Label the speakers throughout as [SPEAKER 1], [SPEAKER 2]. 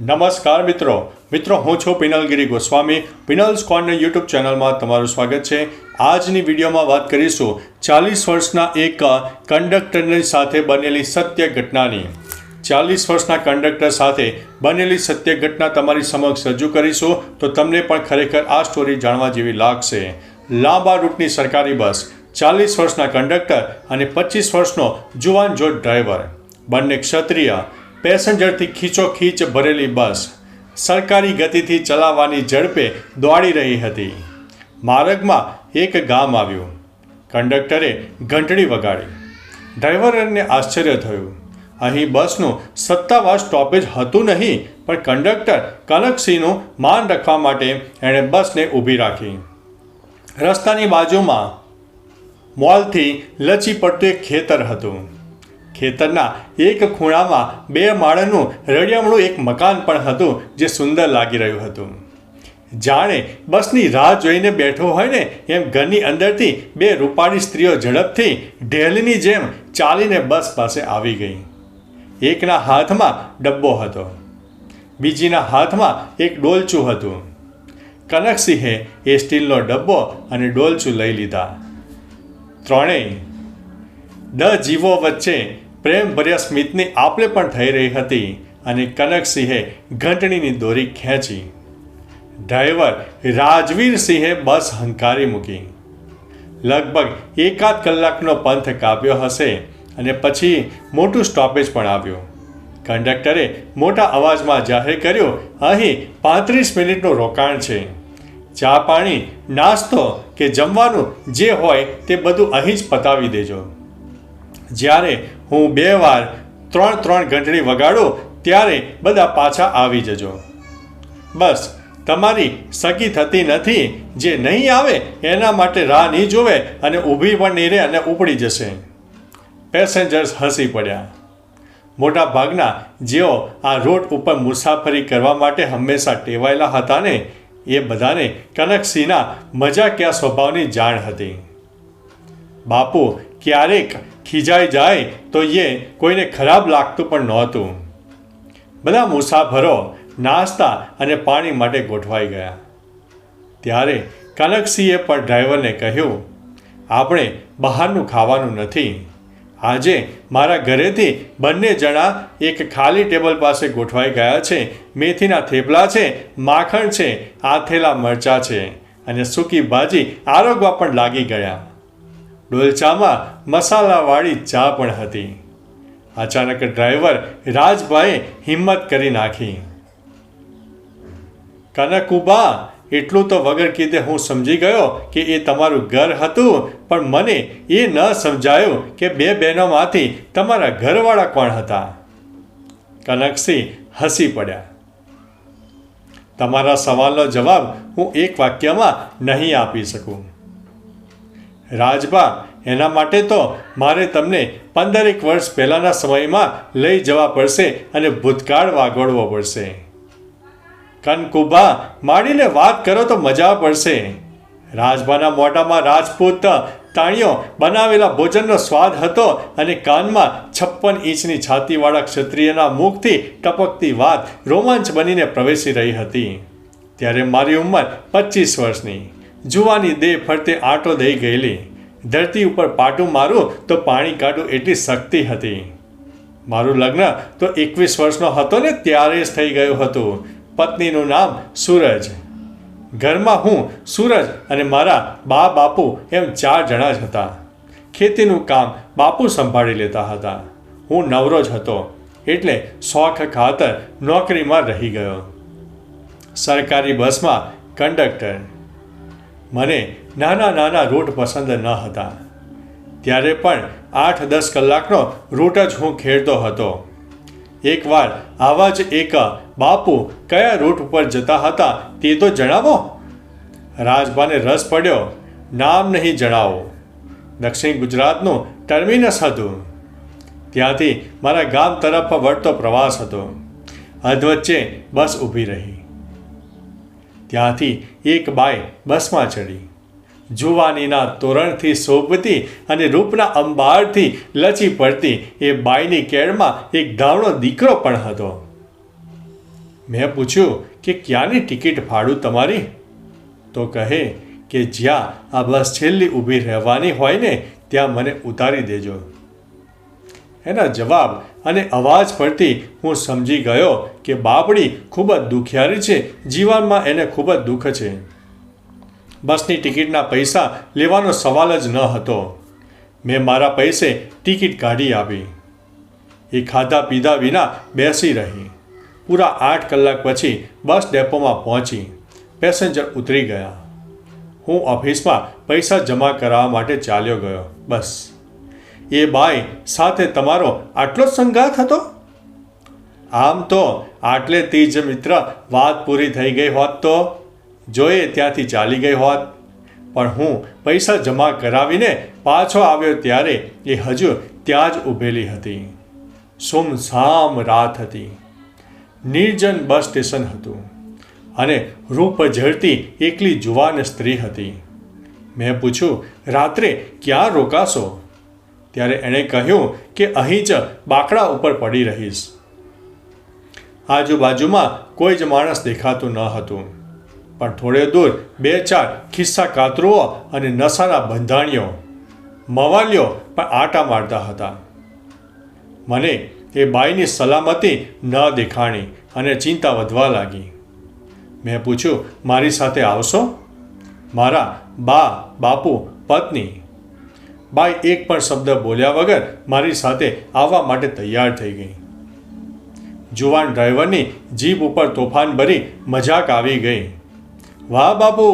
[SPEAKER 1] નમસ્કાર મિત્રો. મિત્રો, હું છું પિનલગીરી ગોસ્વામી. પિનલ કોર્નર યુટ્યુબ ચેનલમાં તમારું સ્વાગત છે. આજની વિડીયોમાં વાત કરીશું ચાલીસ વર્ષના એક કંડક્ટરની સાથે બનેલી સત્ય ઘટનાની. ચાલીસ વર્ષના કંડક્ટર સાથે બનેલી સત્ય ઘટના તમારી સમક્ષ રજૂ કરીશું તો તમને પણ ખરેખર આ સ્ટોરી જાણવા જેવી લાગશે. લાંબા રૂટની સરકારી બસ, ચાલીસ વર્ષના કંડક્ટર અને પચીસ વર્ષનો જુવાન જોટ ડ્રાઈવર. બંને ક્ષત્રિય પેસેન્જરથી ખીચોખીચ ભરેલી બસ સરકારી ગતિથી ચલાવવાની ઝડપે દોડી રહી હતી. માર્ગમાં એક ગામ આવ્યું. કંડક્ટરે ઘંટડી વગાડી. ડ્રાઈવરને આશ્ચર્ય થયું. અહીં બસનું સત્તાવાર સ્ટોપેજ હતું નહીં, પણ કંડક્ટર કનકસિંહનું માન રાખવા માટે એણે બસને ઊભી રાખી. રસ્તાની બાજુમાં મોલથી લચી પડતું એક ખેતર હતું. ખેતરના એક ખૂણામાં બે માળનું રળિયામણું એક મકાન પણ હતું જે સુંદર લાગી રહ્યું હતું. જાણે બસની રાહ જોઈને બેઠો હોય ને એમ ઘરની અંદરથી બે રૂપાળી સ્ત્રીઓ ઝડપથી ઢેલની જેમ ચાલીને બસ પાસે આવી ગઈ. એકના હાથમાં ડબ્બો હતો, બીજીના હાથમાં એક ડોલચું હતું. કનકસિંહે એ સ્ટીલનો ડબ્બો અને ડોલચું લઈ લીધા. ત્રણેય દ જીવો વચ્ચે પ્રેમભર્યા સ્મિતની આપલે પણ થઈ રહી હતી અને કનકસિંહે ઘંટણીની દોરી ખેંચી. ડ્રાઈવર રાજવીર સિંહે બસ હંકારી મૂકી. લગભગ એકાદ કલાકનો પંથ કાપ્યો હશે અને પછી મોટું સ્ટોપેજ પણ આવ્યું. કંડક્ટરે મોટા અવાજમાં જાહેર કર્યું, અહીં પાંત્રીસ મિનિટનું રોકાણ છે. ચા પાણી, નાસ્તો કે જમવાનું જે હોય તે બધું અહીં જ પતાવી દેજો. જ્યારે હું બે વાર ત્રણ ત્રણ ઘંટડી વગાડું, ત્યારે બધા પાછા આવી જજો. બસ, તમારી સગી થતી નથી, જે નહીં આવે, એના માટે રાહ નહીં જોવે અને ઊભી પણ નહીં રહે અને ઉપડી જશે. પેસેન્જર્સ હસી પડ્યા. મોટા ભાગના જેઓ આ રોડ ઉપર મુસાફરી કરવા માટે હંમેશા ટેવાયેલા હતા ને, એ બધાને કનકસિંહના મજાકિયા સ્વભાવની જાણ હતી. બાપુ, ક્યારેક ખીજાઈ જાય તો એ કોઈને ખરાબ લાગતું પણ નહોતું. બધા મુસાફરો નાસ્તા અને પાણી માટે ગોઠવાઈ ગયા. ત્યારે કનકસિંહે પણ ડ્રાઈવરને કહ્યું, આપણે બહારનું ખાવાનું નથી. આજે મારા ઘરેથી બંને જણા એક ખાલી ટેબલ પાસે ગોઠવાઈ ગયા છે. મેથીના થેપલા છે, માખણ છે આથેલા મરચાં છે અને સૂકી ભાજી આરોગવા પણ લાગી ગયા. ડોલચામાં મસાલાવાળી ચા પણ હતી. અચાનક ડ્રાઈવર રાજભાઈએ હિંમત કરી નાખી. કનકુબા, એટલું તો વગર કીધે હું સમજી ગયો કે એ તમારું ઘર હતું, પણ મને એ ન સમજાયું કે બે બહેનોમાંથી તમારા ઘરવાળા કોણ હતા. કનકસિંહ હસી પડ્યા. તમારા સવાલનો જવાબ હું એક વાક્યમાં નહીં આપી શકું. રાજબા, એના માટે તો મારે તમને પંદરેક વર્ષ પહેલાંના સમયમાં લઈ જવા પડશે અને ભૂતકાળ વાગોળવો પડશે. કનકુબા, માડીને વાત કરો તો મજા પડશે. રાજભાના મોઢામાં રાજપૂત તાણીઓ બનાવેલા ભોજનનો સ્વાદ હતો અને કાનમાં છપ્પન ઇંચની છાતીવાળા ક્ષત્રિયના મુખથી ટપકતી વાત રોમાંચ બનીને પ્રવેશી રહી હતી. ત્યારે મારી ઉંમર પચીસ વર્ષની. જુવાની દેહ ફરતે આંટો દઈ ગયેલી. ધરતી ઉપર પાટું મારું તો પાણી કાઢું એટલી શક્તિ હતી. મારું લગ્ન તો એકવીસ વર્ષનો હતો ને ત્યારે જ થઈ ગયું હતું. પત્નીનું નામ સૂરજ. ઘરમાં હું સૂરજ અને મારા બા બાપુ એમ ચાર જણા જ હતા. ખેતીનું કામ બાપુ સંભાળી લેતા હતા. હું નવરો જ હતો, એટલે શોખ ખાતર નોકરીમાં રહી ગયો. સરકારી બસમાં કંડક્ટર. મને નાના નાના રૂટ પસંદ ન હતા. ત્યારે પણ આઠ દસ કલાકનો રૂટ જ હું ખેડતો હતો. એકવાર આવા જ એક બાપુ કયા રૂટ ઉપર જતા હતા તે તો જણાવો? રાજભાને રસ પડ્યો, નામ નહીં જણાવો. દક્ષિણ ગુજરાતનું ટર્મિનસ હતું. ત્યાંથી મારા ગામ તરફ વળતો પ્રવાસ હતો. અધવચ્ચે બસ ઊભી રહી. ત્યાંથી એક બાઈ બસમાં ચડી. જુવાનીના તોરણથી શોભતી અને રૂપના અંબારથી લચી પડતી એ બાઈની કેળમાં એક ધાવણો દીકરો પણ હતો. મેં પૂછ્યું કે ક્યાંની ટિકિટ ફાડું તમારી? તો કહે કે જ્યાં આ બસ છેલ્લી ઊભી રહેવાની હોય ને, ત્યાં મને ઉતારી દેજો. એના જવાબ અને અવાજ પરથી હું સમજી ગયો કે બાપડી ખૂબ જ દુખિયારી છે, જીવનમાં એને ખૂબ જ દુઃખ છે. બસની ટિકિટના પૈસા લેવાનો સવાલ જ ન હતો. મેં મારા પૈસે ટિકિટ કાઢી આપી. એ ખાધા પીધા વિના બેસી રહી. પૂરા આઠ કલાક પછી બસ ડેપોમાં પહોંચી. પેસેન્જર ઉતરી ગયા. હું ઓફિસમાં પૈસા જમા કરાવવા માટે ચાલ્યો ગયો. બસ. એ બાઈ સાથે તમારો આટલો જ સંગાથ હતો? આમ તો આટલે તીજ મિત્ર વાત પૂરી થઈ ગઈ હોત તો? જોઈએ ત્યાંથી ચાલી ગઈ હોત. પણ હું પૈસા જમા કરાવીને પાછો આવ્યો ત્યારે એ હજુ ત્યાં જ ઊભેલી હતી. સુમસામ રાત હતી. નિર્જન બસ સ્ટેશન હતું અને રૂપ ઝડતી એકલી જુવાન સ્ત્રી હતી. મેં પૂછ્યું, રાત્રે ક્યાં રોકાશો? ત્યારે એણે કહ્યું કે અહીં જ બાકડા ઉપર પડી રહીશ. આજુબાજુમાં કોઈ જ માણસ દેખાતું ન હતું. પણ થોડે દૂર બે ચાર ખિસ્સા કાતરુઓ અને નસાના બંધાણીઓ મવાલીઓ પણ આટા મારતા હતા. મને એ બાઈની સલામતી ન દેખાણી અને ચિંતા વધવા લાગી. મેં પૂછ્યું, મારી સાથે આવશો? મારા બા, બાપુ, પત્ની બાઈ એક પણ શબ્દ બોલ્યા વગર મારી સાથે આવવા માટે તૈયાર થઈ ગઈ. જુવાન ડ્રાઈવરની જીભ ઉપર તોફાન ભરી મજાક આવી ગઈ. વાહ બાપુ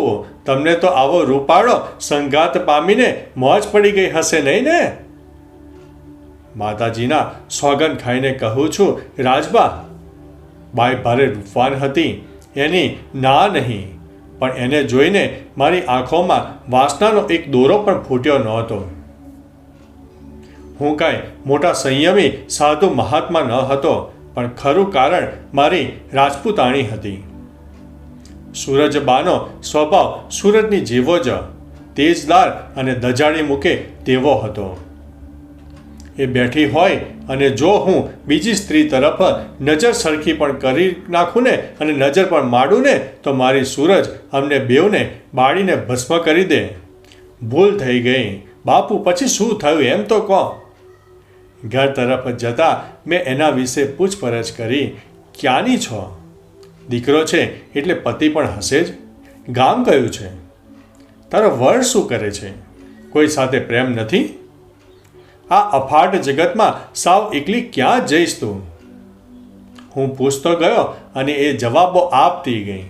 [SPEAKER 1] તમને તો આવો રૂપાળો સંઘાત પામીને મોજ પડી ગઈ હશે નહીં ને? માતાજીના સોગન ખાઈને કહું છું, રાજબા બાઈ ભારે રૂપવાન હતી, એની ના નહીં, પણ એને જોઈને મારી આંખોમાં વાસનાનો એક દોરો પણ ફૂટ્યો નહોતો. હું કાંઈ મોટા સંયમી, સાધુ મહાત્મા ન હતો, પણ ખરું કારણ મારી રાજપૂતાણી હતી. સૂરજબાનો સ્વભાવ સૂરજની જેવો જ, તેજદાર અને દજાણી મૂકે તેવો હતો. એ બેઠી હોય અને જો હું બીજી સ્ત્રી તરફ નજર સરખી પણ કરી નાખું ને અને નજર પણ માડું ને, તો મારી સૂરજ અમને બેવને બાળીને ભસ્મ કરી દે. ભૂલ થઈ ગઈ. બાપુ, પછી શું થયું? એમ તો કહો. ઘર તરફ જતાં મેં એના વિશે પૂછપરછ કરી, ક્યાંની છો? દીકરો છે, એટલે પતિ પણ હશે જ. ગામ કયું છે? તારો વર શું કરે છે? કોઈ સાથે પ્રેમ નથી? આ અફાટ જગતમાં સાવ એકલી ક્યાં જઈશ તું? હું પૂછતો ગયો અને એ જવાબો આપતી ગઈ.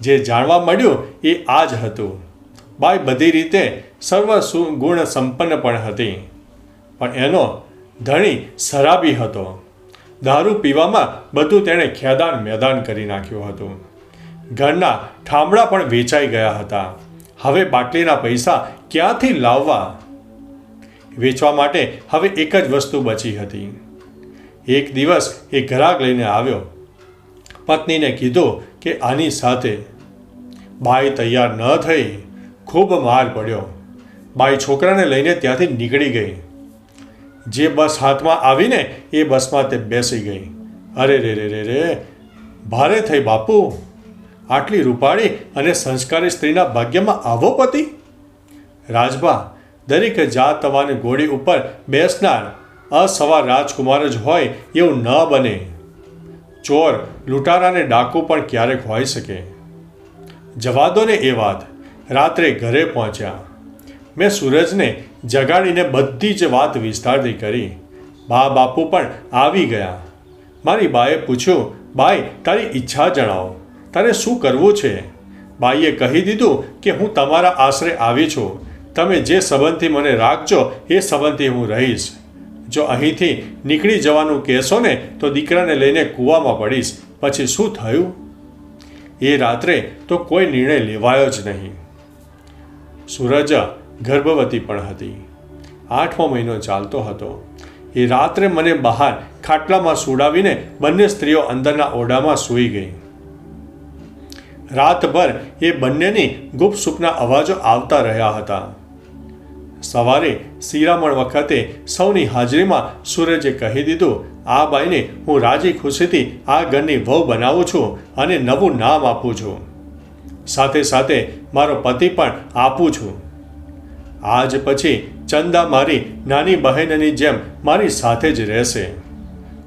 [SPEAKER 1] જે જાણવા મળ્યું એ આ જ હતું. બાઈ બધી રીતે સર્વ ગુણ સંપન્ન પણ હતી. પણ એનો ધણી શરાબી હતો. દારૂ પીવામાં બધું તેણે ખેદાન મેદાન કરી નાખ્યું હતું. ઘરના ઠામડા પણ વેચાઈ ગયા હતા. હવે બાટલીના પૈસા ક્યાંથી લાવવા? વેચવા માટે હવે એક જ વસ્તુ બચી હતી. એક દિવસ એ ઘરાક લઈને આવ્યો. પત્નીને કીધું કે આની સાથે બાઈ તૈયાર ન થઈ, ખૂબ માર પડ્યો. બાઈ છોકરાને લઈને ત્યાંથી નીકળી ગઈ. જે બસ હાથમાં આવીને એ બસમાં તે બેસી ગઈ. અરે રે રે રે રે, ભારે થઈ બાપુ. આટલી રૂપાળી અને સંસ્કારી સ્ત્રીના ભાગ્યમાં આવો પતિ. રાજભા દરેક જાત તવાની ઘોડી ઉપર બેસનાર અસવાર રાજકુમાર જ હોય એવું ન બને. ચોર લૂંટારાને ડાકુ પણ ક્યારેક હોઈ શકે. જવા દો ને એ વાત. રાત્રે ઘરે પહોંચ્યા. મેં સૂરજને જગાડીને બધી જ વાત વિસ્તારથી કરી. બા, બાપુ પણ આવી ગયા. મારી બાએ પૂછ્યું, બાઈ, તારી ઈચ્છા જણાવો. તારે શું કરવું છે? બાઈએ કહી દીધું કે, હું તમારા આશરે આવી છું. તમે જે સંબંધથી મને રાખજો, એ સંબંધથી હું રહીશ. જો અહીંથી નીકળી જવાનું કહેશો ને, તો દીકરાને લઈને કૂવામાં પડીશ. પછી શું થયું? એ રાત્રે તો કોઈ નિર્ણય લેવાયો જ નહીં. સૂરજ ગર્ભવતી પણ હતી. આઠમો મહિનો ચાલતો હતો. એ રાત્રે મને બહાર ખાટલામાં સુડાવીને બંને સ્ત્રીઓ અંદરના ઓરડામાં સૂઈ ગઈ. રાતભર એ બંનેની ગુપ્ત સુખના અવાજો આવતા રહ્યા હતા. સવારે શિરામણ વખતે સૌની હાજરીમાં સૂરજે કહી દીધું, આ બાઈને હું રાજી ખુશીથી આ ઘરની વહુ બનાવું છું અને નવું નામ આપું છું. સાથે સાથે મારો પતિ પણ આપું છું. આજ પછી ચંદા મારી નાની બહેનની જેમ મારી સાથે જ રહેશે.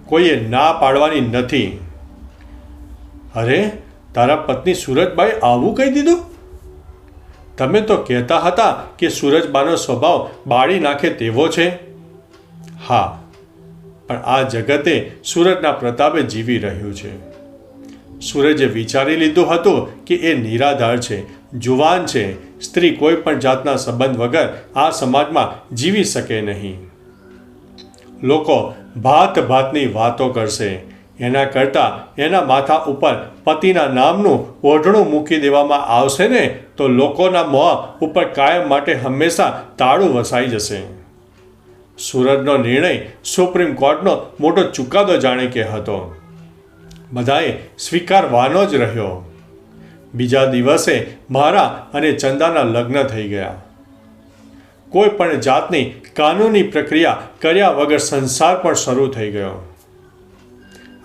[SPEAKER 1] કોઈએ ના પાડવાની નથી. અરે, તારા પત્ની સુરજબાઈ આવું કહી દીધું? તમે તો કહેતા હતા કે સુરજબાનો સ્વભાવ બાળી નાખે તેવો છે. હા, પણ આ જગતે સુરજના પ્રતાપે જીવી રહ્યું છે. સૂરજે વિચારી લીધું હતું કે એ નિરાધાર છે જુવાન છે. સ્ત્રી કોઈ પણ જાતના સંબંધ વગર આ સમાજમાં જીવી શકે નહીં. લોકો ભાત ભાતની વાતો કરશે. એના કરતાં એના માથા ઉપર પતિના નામનું ઓઢણું મૂકી દેવામાં આવશે ને, તો લોકોના મોં ઉપર કાયમ માટે હંમેશા તાળું વસાઈ જશે. સુરતનો નિર્ણય સુપ્રીમ કોર્ટનો મોટો ચુકાદો જાણે કે હતો. બધાએ સ્વીકારવાનો જ રહ્યો. બીજા દિવસે મારા અને ચંદાના લગ્ન થઈ ગયા. કોઈ પણ જાતની કાનૂની પ્રક્રિયા કર્યા વગર સંસાર પણ શરૂ થઈ ગયો.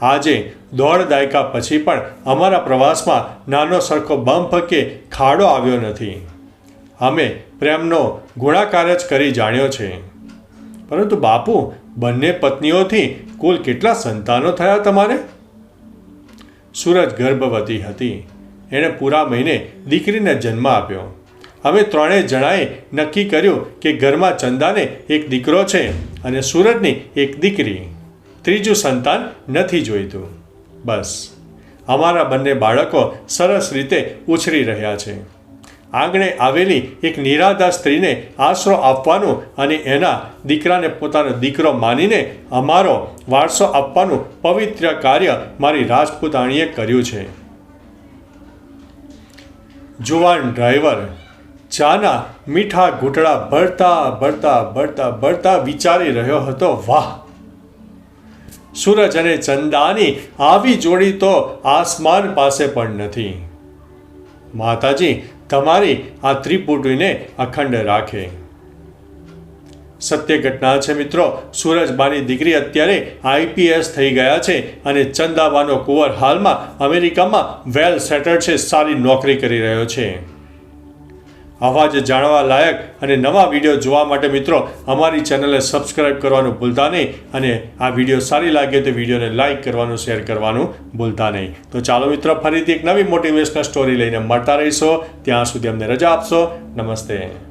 [SPEAKER 1] આજે દોઢ દાયકા પછી પણ અમારા પ્રવાસમાં નાનો સરખો બમ્પ કે ખાડો આવ્યો નથી. અમે પ્રેમનો ગુણાકાર જ કરી જાણ્યો છે. પરંતુ બાપુ, બંને પત્નીઓથી કુલ કેટલા સંતાનો થયા તમારે? સૂરજ ગર્ભવતી હતી. એણે પૂરા મહિને દીકરીને જન્મ આપ્યો. અમે ત્રણેય જણાએ નક્કી કર્યું કે ઘરમાં ચંદાને એક દીકરો છે અને સુરતની એક દીકરી. ત્રીજું સંતાન નથી જોઈતું. બસ. અમારા બંને બાળકો સરસ રીતે ઉછરી રહ્યા છે. આંગણે આવેલી એક નિરાધાર સ્ત્રીને આશરો આપવાનું અને એના દીકરાને પોતાનો દીકરો માનીને અમારો વારસો આપવાનું પવિત્ર કાર્ય મારી રાજપૂતાણીએ કર્યું છે. જુવાન ડ્રાઈવર ચાના મીઠા ઘૂંટડા ભરતા ભરતા ભરતા ભરતા વિચારી રહ્યો હતો, વાહ! સૂરજ અને ચંદાની આવી જોડી તો આસમાન પાસે પણ નથી. માતાજી, તમારી આ ત્રિપુટીને અખંડ રાખે. સત્ય ઘટના છે મિત્રો. સૂરજબાની દીકરી અત્યારે આઈપીએસ થઈ ગયા છે અને ચંદાબાનો કુંવર હાલમાં અમેરિકામાં વેલ સેટલ્ડ છે, સારી નોકરી કરી રહ્યો છે. આવા જ જાણવા લાયક અને નવા વીડિયો જોવા માટે મિત્રો, અમારી ચેનલને સબસ્ક્રાઇબ કરવાનું ભૂલતા નહીં અને આ વીડિયો સારી લાગે તો વિડીયોને લાઇક કરવાનું, શેર કરવાનું ભૂલતા નહીં. તો ચાલો મિત્રો, ફરીથી એક નવી મોટિવેશનલ સ્ટોરી લઈને મળતા રહીશો. ત્યાં સુધી અમને રજા આપશો. નમસ્તે.